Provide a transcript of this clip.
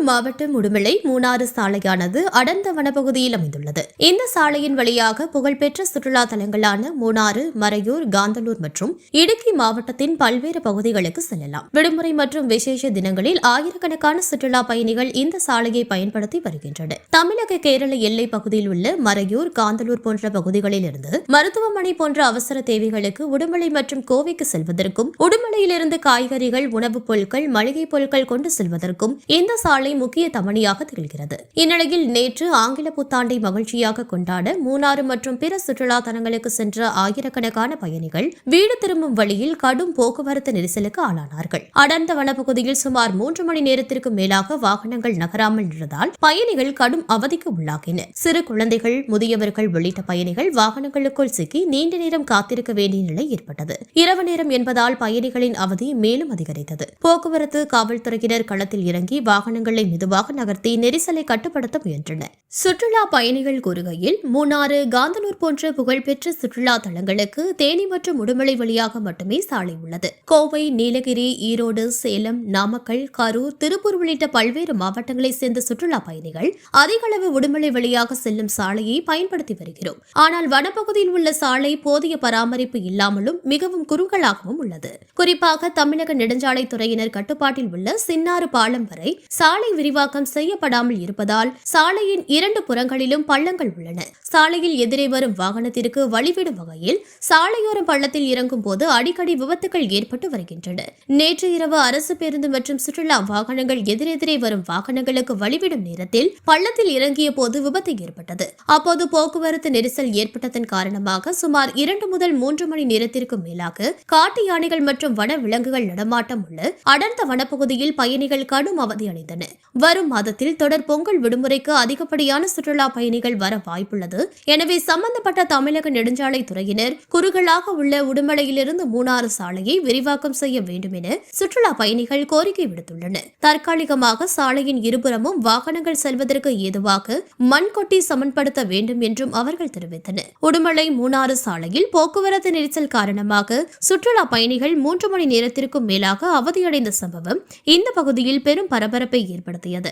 மாவட்டம் உடுமலை மூணாறு சாலையானது அடர்ந்த வனப்பகுதியில் அமைந்துள்ளது. இந்த சாலையின் வழியாக புகழ்பெற்ற சுற்றுலா தலங்களான மூணாறு மறையூர் காந்தலூர் மற்றும் இடுக்கி மாவட்டத்தின் பல்வேறு பகுதிகளுக்கு செல்லலாம். விடுமுறை மற்றும் விசேஷ தினங்களில் ஆயிரக்கணக்கான சுற்றுலா பயணிகள் இந்த சாலையை பயன்படுத்தி வருகின்றனர். தமிழக கேரள எல்லை பகுதியில் உள்ள மறையூர் காந்தலூர் போன்ற பகுதிகளில் இருந்து மருத்துவமனை போன்ற அவசர தேவைகளுக்கு உடுமலை மற்றும் கோவைக்கு செல்வதற்கும் உடுமலையிலிருந்து காய்கறிகள் உணவுப் பொருட்கள் மளிகை பொருட்கள் கொண்டு செல்வதற்கும் இந்த சாலை முக்கிய தமணியாக திகழ்கிறது. இந்நிலையில் நேற்று ஆங்கில புத்தாண்டை மகிழ்ச்சியாக கொண்டாட மூணாறு மற்றும் பிற சுற்றுலா தலங்களுக்கு சென்ற ஆயிரக்கணக்கான பயணிகள் வீடு திரும்பும் வழியில் கடும் போக்குவரத்து நெரிசலுக்கு ஆளானார்கள். அடர்ந்த வனப்பகுதியில் சுமார் மூன்று மணி நேரத்திற்கு மேலாக வாகனங்கள் நகராமல் இருந்ததால் பயணிகள் கடும் அவதிக்கு உள்ளாகினர். சிறு குழந்தைகள் முதியவர்கள் உள்ளிட்ட பயணிகள் வாகனங்களுக்குள் சிக்கி நீண்ட நேரம் காத்திருக்க வேண்டிய நிலை ஏற்பட்டது. இரவு நேரம் என்பதால் பயணிகளின் அவதி மேலும் அதிகரித்தது. போக்குவரத்து காவல்துறையினர் களத்தில் இறங்கி வாகனங்களை மெதுவாக நகர்த்தி நெரிசலை கட்டுப்படுத்த முயன்றனர் சுற்றுலா பயணிகள் கூறுகையில் மூணாறு காந்தனூர் போன்ற புகழ்பெற்ற சுற்றுலா தலங்களுக்கு தேனி மற்றும் உடுமலை வழியாக மட்டுமே சாலை உள்ளது. கோவை நீலகிரி ஈரோடு சேலம் நாமக்கல் கரூர் திருப்பூர் உள்ளிட்ட பல்வேறு மாவட்டங்களைச் சேர்ந்த சுற்றுலா பயணிகள் அதிக அளவு உடுமலை வழியாக செல்லும் சாலையை பயன்படுத்தி வருகிறோம். ஆனால் வனப்பகுதியில் உள்ள சாலை போதிய பராமரிப்பு இல்லாமலும் மிகவும் குறுகலாகவும் உள்ளது. குறிப்பாக தமிழக நெடுஞ்சாலை துறையினர் கட்டுப்பாட்டில் உள்ள சின்னாறு பாலம் வரை சாலை விரிவாக்கம் செய்யப்படாமல் இருப்பதால் சாலையின் இரண்டு புறங்களிலும் பள்ளங்கள் உள்ளன. சாலையில் எதிரே வரும் வாகனத்திற்கு வழிவிடும் வகையில் சாலையோரம் பள்ளத்தில் இறங்கும் போது அடிக்கடி விபத்துகள் ஏற்பட்டு வருகின்றன. நேற்று இரவு அரசு பேருந்து மற்றும் சுற்றுலா வாகனங்கள் எதிரெதிரே வரும் வாகனங்களுக்கு வழிவிடும் நேரத்தில் பள்ளத்தில் இறங்கிய போது விபத்து ஏற்பட்டது. அப்போது போக்குவரத்து நெரிசல் ஏற்பட்டதன் காரணமாக சுமார் இரண்டு முதல் மூன்று மணி நேரத்திற்கு மேலாக காட்டு யானைகள் மற்றும் வன விலங்குகள் நடமாட்டம் உள்ள அடர்ந்த வனப்பகுதியில் பயணிகள் கடும் அவதி அடைந்தனர். வரும் மாதத்தில் தொடர் பொங்கல் விடுமுறைக்கு அதிகப்படியான சுற்றுலா பயணிகள் வர வாய்ப்புள்ளது. எனவே சம்பந்தப்பட்ட தமிழக நெடுஞ்சாலை துறையினர் குறுகலாக உள்ள உடுமலையிலிருந்து மூணாறு சாலையை விரிவாக்கம் செய்ய வேண்டும் என சுற்றுலா பயணிகள் கோரிக்கை விடுத்துள்ளனர். தற்காலிகமாக சாலையின் இருபுறமும் வாகனங்கள் செல்வதற்கு ஏதுவாக மண் கொட்டி சமன்படுத்த வேண்டும் என்றும் அவர்கள் தெரிவித்தனர். உடுமலை மூணாறு சாலையில் போக்குவரத்து நெரிசல் காரணமாக சுற்றுலா பயணிகள் மூன்று மணி நேரத்திற்கும் மேலாக அவதியடைந்த சம்பவம் இந்த பகுதியில் பெரும் பரபரப்பை ஏற்படுத்தியது